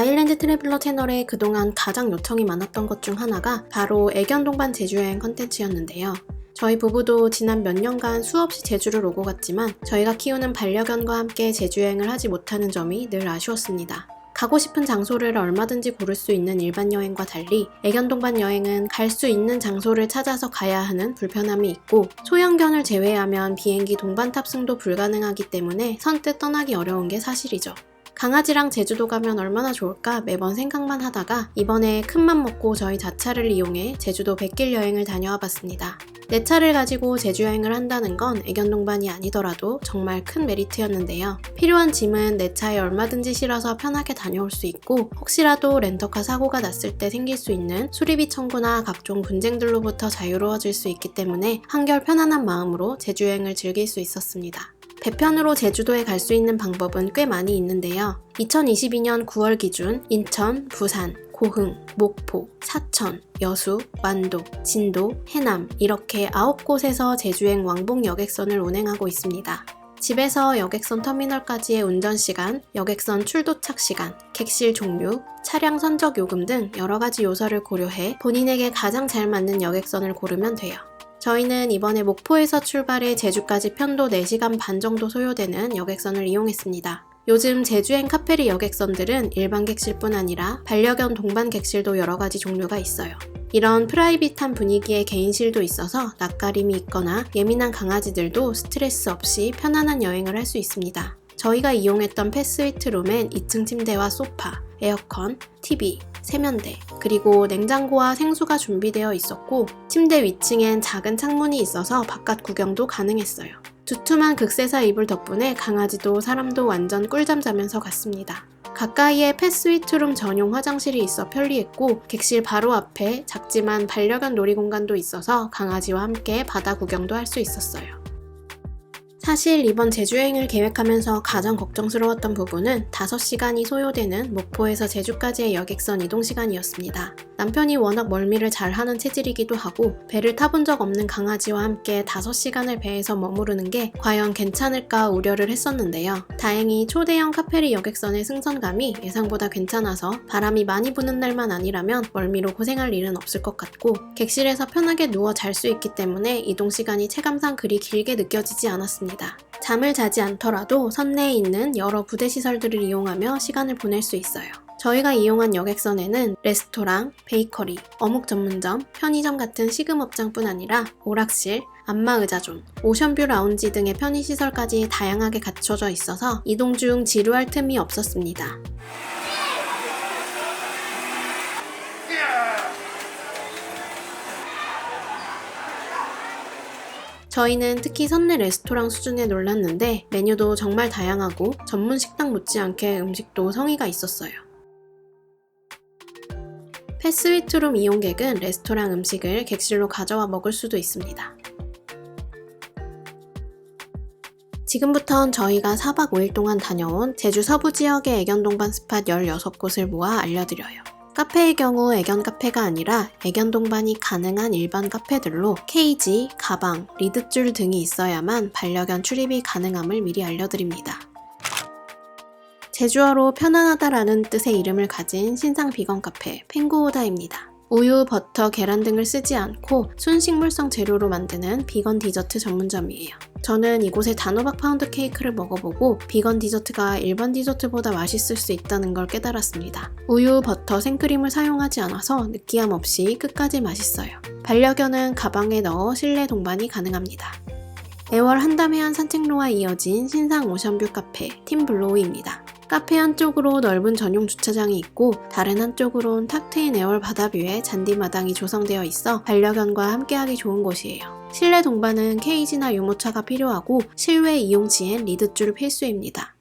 아일랜드 트래블러 채널에 그동안 가장 요청이 많았던 것 중 하나가 바로 애견 동반 제주여행 컨텐츠였는데요. 저희 부부도 지난 몇 년간 수없이 제주를 오고 갔지만 저희가 키우는 반려견과 함께 제주여행을 하지 못하는 점이 늘 아쉬웠습니다. 가고 싶은 장소를 얼마든지 고를 수 있는 일반 여행과 달리 애견 동반 여행은 갈 수 있는 장소를 찾아서 가야 하는 불편함이 있고 소형견을 제외하면 비행기 동반 탑승도 불가능하기 때문에 선뜻 떠나기 어려운 게 사실이죠. 강아지랑 제주도 가면 얼마나 좋을까 매번 생각만 하다가 이번에 큰맘 먹고 저희 자차를 이용해 제주도 백길 여행을 다녀와 봤습니다. 내 차를 가지고 제주 여행을 한다는 건 애견 동반이 아니더라도 정말 큰 메리트였는데요. 필요한 짐은 내 차에 얼마든지 실어서 편하게 다녀올 수 있고 혹시라도 렌터카 사고가 났을 때 생길 수 있는 수리비 청구나 각종 분쟁들로부터 자유로워질 수 있기 때문에 한결 편안한 마음으로 제주 여행을 즐길 수 있었습니다. 배편으로 제주도에 갈 수 있는 방법은 꽤 많이 있는데요. 2022년 9월 기준 인천, 부산, 고흥, 목포, 사천, 여수, 완도, 진도, 해남 이렇게 9곳에서 제주행 왕복 여객선을 운행하고 있습니다. 집에서 여객선 터미널까지의 운전 시간, 여객선 출도착 시간, 객실 종류, 차량 선적 요금 등 여러 가지 요소를 고려해 본인에게 가장 잘 맞는 여객선을 고르면 돼요. 저희는 이번에 목포에서 출발해 제주까지 편도 4시간 반 정도 소요되는 여객선을 이용했습니다. 요즘 제주행 카페리 여객선들은 일반 객실뿐 아니라 반려견 동반 객실도 여러 가지 종류가 있어요. 이런 프라이빗한 분위기의 개인실도 있어서 낯가림이 있거나 예민한 강아지들도 스트레스 없이 편안한 여행을 할 수 있습니다. 저희가 이용했던 패스위트 룸엔 2층 침대와 소파, 에어컨, TV, 세면대, 그리고 냉장고와 생수가 준비되어 있었고 침대 위층엔 작은 창문이 있어서 바깥 구경도 가능했어요. 두툼한 극세사 이불 덕분에 강아지도 사람도 완전 꿀잠 자면서 갔습니다. 가까이에 펫스위트룸 전용 화장실이 있어 편리했고 객실 바로 앞에 작지만 반려견 놀이공간도 있어서 강아지와 함께 바다 구경도 할 수 있었어요. 사실 이번 제주여행을 계획하면서 가장 걱정스러웠던 부분은 5시간이 소요되는 목포에서 제주까지의 여객선 이동 시간이었습니다. 남편이 워낙 멀미를 잘 하는 체질이기도 하고 배를 타본 적 없는 강아지와 함께 5시간을 배에서 머무르는 게 과연 괜찮을까 우려를 했었는데요. 다행히 초대형 카페리 여객선의 승선감이 예상보다 괜찮아서 바람이 많이 부는 날만 아니라면 멀미로 고생할 일은 없을 것 같고 객실에서 편하게 누워 잘 수 있기 때문에 이동 시간이 체감상 그리 길게 느껴지지 않았습니다. 잠을 자지 않더라도 선내에 있는 여러 부대 시설들을 이용하며 시간을 보낼 수 있어요. 저희가 이용한 여객선에는 레스토랑, 베이커리, 어묵 전문점, 편의점 같은 식음업장뿐 아니라 오락실, 안마의자존, 오션뷰 라운지 등의 편의시설까지 다양하게 갖춰져 있어서 이동 중 지루할 틈이 없었습니다. 저희는 특히 선내 레스토랑 수준에 놀랐는데 메뉴도 정말 다양하고 전문 식당 못지않게 음식도 성의가 있었어요. 패스위트룸 이용객은 레스토랑 음식을 객실로 가져와 먹을 수도 있습니다. 지금부턴 저희가 4박 5일 동안 다녀온 제주 서부 지역의 애견 동반 스팟 16곳을 모아 알려드려요. 카페의 경우 애견 카페가 아니라 애견 동반이 가능한 일반 카페들로 케이지, 가방, 리드줄 등이 있어야만 반려견 출입이 가능함을 미리 알려드립니다. 제주어로 편안하다라는 뜻의 이름을 가진 신상 비건 카페 펭구오다입니다. 우유, 버터, 계란 등을 쓰지 않고 순식물성 재료로 만드는 비건 디저트 전문점이에요. 저는 이곳의 단호박 파운드 케이크를 먹어보고 비건 디저트가 일반 디저트보다 맛있을 수 있다는 걸 깨달았습니다. 우유, 버터, 생크림을 사용하지 않아서 느끼함 없이 끝까지 맛있어요. 반려견은 가방에 넣어 실내 동반이 가능합니다. 애월 한담해안 산책로와 이어진 신상 오션뷰 카페 팀블로우입니다. 카페 한쪽으로 넓은 전용 주차장이 있고 다른 한쪽으론 탁 트인 애월 바다뷰에 잔디마당이 조성되어 있어 반려견과 함께하기 좋은 곳이에요. 실내 동반은 케이지나 유모차가 필요하고 실외 이용 시엔 리드줄을 필수입니다.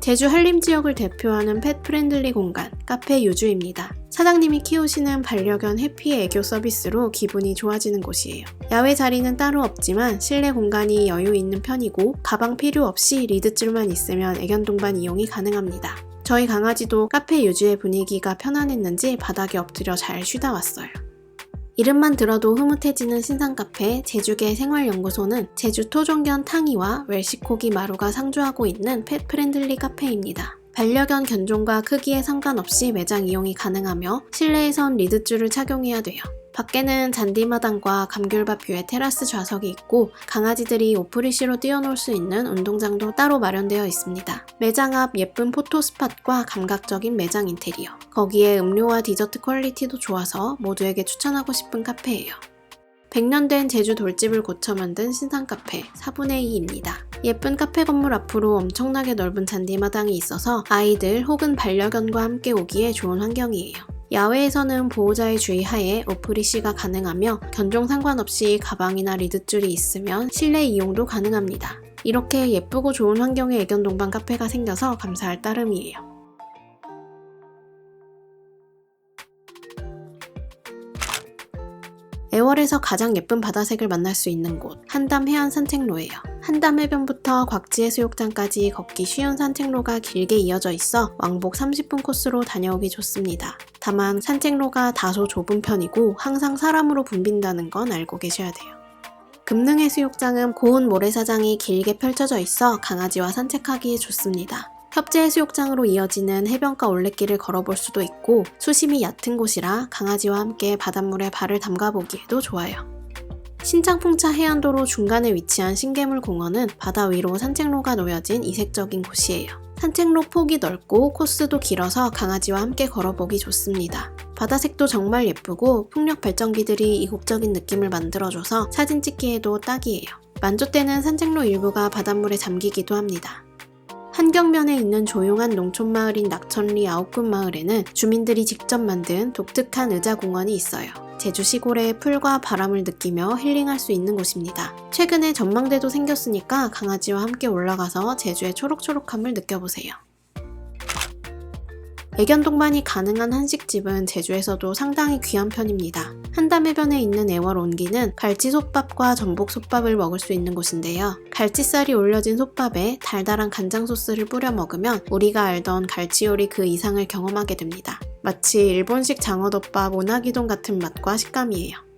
제주 한림 지역을 대표하는 펫 프렌들리 공간 카페 유주입니다. 사장님이 키우시는 반려견 해피 애교 서비스로 기분이 좋아지는 곳이에요. 야외 자리는 따로 없지만 실내 공간이 여유 있는 편이고 가방 필요 없이 리드줄만 있으면 애견 동반 이용이 가능합니다. 저희 강아지도 카페 유주의 분위기가 편안했는지 바닥에 엎드려 잘 쉬다 왔어요. 이름만 들어도 흐뭇해지는 신상 카페 제주계 생활연구소는 제주 토종견 탕이와 웰시코기 마루가 상주하고 있는 펫 프렌들리 카페입니다. 반려견 견종과 크기에 상관없이 매장 이용이 가능하며 실내에선 리드줄을 착용해야 돼요. 밖에는 잔디마당과 감귤밭 뷰의 테라스 좌석이 있고 강아지들이 오프리시로 뛰어놀 수 있는 운동장도 따로 마련되어 있습니다. 매장 앞 예쁜 포토 스팟과 감각적인 매장 인테리어. 거기에 음료와 디저트 퀄리티도 좋아서 모두에게 추천하고 싶은 카페예요. 100년 된 제주 돌집을 고쳐 만든 신상 카페 4분의 2입니다. 예쁜 카페 건물 앞으로 엄청나게 넓은 잔디마당이 있어서 아이들 혹은 반려견과 함께 오기에 좋은 환경이에요. 야외에서는 보호자의 주의 하에 오프리시가 가능하며 견종 상관없이 가방이나 리드줄이 있으면 실내 이용도 가능합니다. 이렇게 예쁘고 좋은 환경의 애견 동반 카페가 생겨서 감사할 따름이에요. 애월에서 가장 예쁜 바다색을 만날 수 있는 곳 한담 해안 산책로예요. 한담 해변부터 곽지 해수욕장까지 걷기 쉬운 산책로가 길게 이어져 있어 왕복 30분 코스로 다녀오기 좋습니다. 다만 산책로가 다소 좁은 편이고 항상 사람으로 붐빈다는 건 알고 계셔야 돼요. 금능해수욕장은 고운 모래사장이 길게 펼쳐져 있어 강아지와 산책하기에 좋습니다. 협재해수욕장으로 이어지는 해변가 올레길을 걸어볼 수도 있고 수심이 얕은 곳이라 강아지와 함께 바닷물에 발을 담가보기에도 좋아요. 신창풍차 해안도로 중간에 위치한 신개물 공원은 바다 위로 산책로가 놓여진 이색적인 곳이에요. 산책로 폭이 넓고 코스도 길어서 강아지와 함께 걸어보기 좋습니다. 바다색도 정말 예쁘고 풍력 발전기들이 이국적인 느낌을 만들어줘서 사진 찍기에도 딱이에요. 만조 때는 산책로 일부가 바닷물에 잠기기도 합니다. 한경면에 있는 조용한 농촌 마을인 낙천리 아홉군 마을에는 주민들이 직접 만든 독특한 의자 공원이 있어요. 제주 시골의 풀과 바람을 느끼며 힐링할 수 있는 곳입니다. 최근에 전망대도 생겼으니까 강아지와 함께 올라가서 제주의 초록초록함을 느껴보세요. 애견 동반이 가능한 한식집은 제주에서도 상당히 귀한 편입니다. 한담 해변에 있는 애월 온기는 갈치솥밥과 전복솥밥을 먹을 수 있는 곳인데요. 갈치살이 올려진 솥밥에 달달한 간장 소스를 뿌려 먹으면 우리가 알던 갈치 요리 그 이상을 경험하게 됩니다. 마치 일본식 장어덮밥 오나기동 같은 맛과 식감이에요.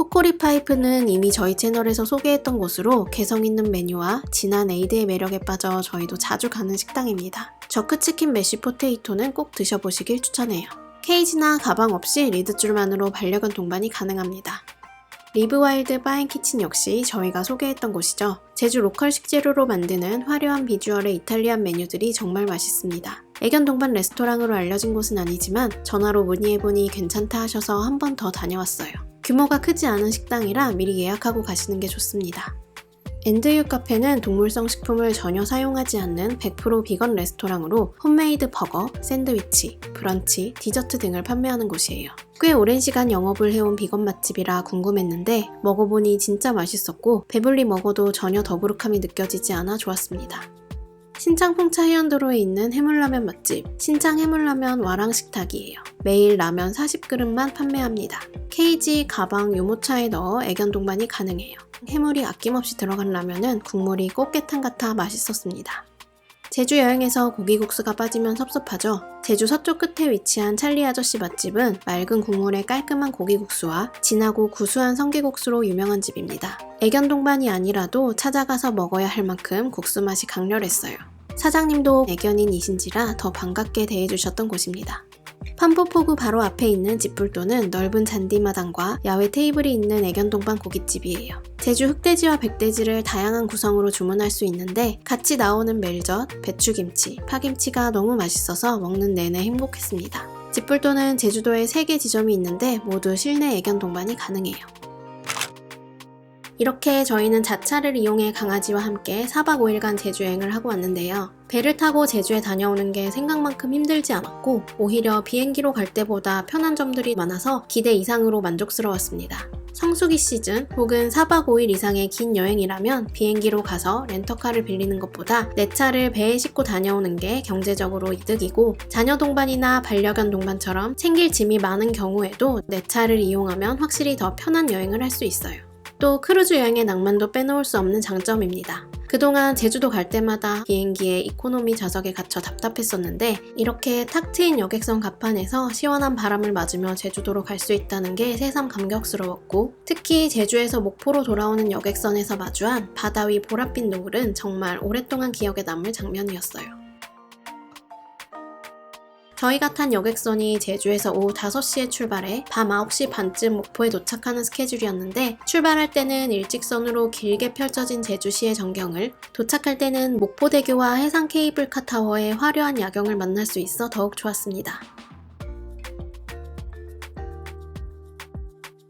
코코리 파이프는 이미 저희 채널에서 소개했던 곳으로 개성 있는 메뉴와 진한 에이드의 매력에 빠져 저희도 자주 가는 식당입니다. 저크치킨 메쉬 포테이토는 꼭 드셔보시길 추천해요. 케이지나 가방 없이 리드줄만으로 반려견 동반이 가능합니다. 리브와일드 바앤키친 역시 저희가 소개했던 곳이죠. 제주 로컬 식재료로 만드는 화려한 비주얼의 이탈리안 메뉴들이 정말 맛있습니다. 애견 동반 레스토랑으로 알려진 곳은 아니지만 전화로 문의해보니 괜찮다 하셔서 한 번 더 다녀왔어요. 규모가 크지 않은 식당이라 미리 예약하고 가시는 게 좋습니다. 엔드유 카페는 동물성 식품을 전혀 사용하지 않는 100% 비건 레스토랑으로 홈메이드 버거, 샌드위치, 브런치, 디저트 등을 판매하는 곳이에요. 꽤 오랜 시간 영업을 해온 비건 맛집이라 궁금했는데 먹어보니 진짜 맛있었고 배불리 먹어도 전혀 더부룩함이 느껴지지 않아 좋았습니다. 신창 풍차 해안도로에 있는 해물라면 맛집 신창 해물라면 와랑식탁이에요. 매일 라면 40그릇만 판매합니다. 케이지, 가방, 유모차에 넣어 애견 동반이 가능해요. 해물이 아낌없이 들어간 라면은 국물이 꽃게탕 같아 맛있었습니다. 제주 여행에서 고기국수가 빠지면 섭섭하죠. 제주 서쪽 끝에 위치한 찰리 아저씨 맛집은 맑은 국물에 깔끔한 고기국수와 진하고 구수한 성게국수로 유명한 집입니다. 애견 동반이 아니라도 찾아가서 먹어야 할 만큼 국수 맛이 강렬했어요. 사장님도 애견인이신지라 더 반갑게 대해주셨던 곳입니다. 판포포구 바로 앞에 있는 집불도는 넓은 잔디마당과 야외 테이블이 있는 애견 동반 고깃집이에요. 제주 흑돼지와 백돼지를 다양한 구성으로 주문할 수 있는데 같이 나오는 멜젓, 배추김치, 파김치가 너무 맛있어서 먹는 내내 행복했습니다. 집불도는 제주도에 3개 지점이 있는데 모두 실내 애견 동반이 가능해요. 이렇게 저희는 자차를 이용해 강아지와 함께 4박 5일간 제주 여행을 하고 왔는데요. 배를 타고 제주에 다녀오는 게 생각만큼 힘들지 않았고 오히려 비행기로 갈 때보다 편한 점들이 많아서 기대 이상으로 만족스러웠습니다. 성수기 시즌 혹은 4박 5일 이상의 긴 여행이라면 비행기로 가서 렌터카를 빌리는 것보다 내 차를 배에 싣고 다녀오는 게 경제적으로 이득이고 자녀 동반이나 반려견 동반처럼 챙길 짐이 많은 경우에도 내 차를 이용하면 확실히 더 편한 여행을 할 수 있어요. 또 크루즈 여행의 낭만도 빼놓을 수 없는 장점입니다. 그동안 제주도 갈 때마다 비행기에 이코노미 좌석에 갇혀 답답했었는데 이렇게 탁 트인 여객선 갑판에서 시원한 바람을 맞으며 제주도로 갈 수 있다는 게 새삼 감격스러웠고 특히 제주에서 목포로 돌아오는 여객선에서 마주한 바다 위 보랏빛 노을은 정말 오랫동안 기억에 남을 장면이었어요. 저희가 탄 여객선이 제주에서 오후 5시에 출발해 밤 9시 반쯤 목포에 도착하는 스케줄이었는데 출발할 때는 일직선으로 길게 펼쳐진 제주시의 전경을 도착할 때는 목포대교와 해상 케이블카 타워의 화려한 야경을 만날 수 있어 더욱 좋았습니다.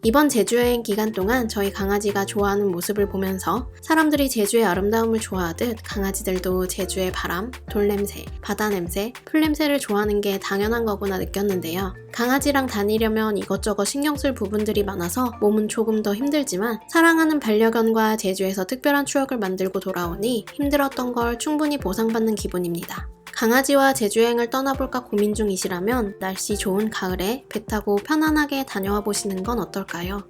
이번 제주여행 기간 동안 저희 강아지가 좋아하는 모습을 보면서 사람들이 제주의 아름다움을 좋아하듯 강아지들도 제주의 바람, 돌냄새, 바다 냄새, 풀냄새를 좋아하는 게 당연한 거구나 느꼈는데요. 강아지랑 다니려면 이것저것 신경 쓸 부분들이 많아서 몸은 조금 더 힘들지만 사랑하는 반려견과 제주에서 특별한 추억을 만들고 돌아오니 힘들었던 걸 충분히 보상받는 기분입니다. 강아지와 제주여행을 떠나볼까 고민 중이시라면 날씨 좋은 가을에 배 타고 편안하게 다녀와 보시는 건 어떨까요?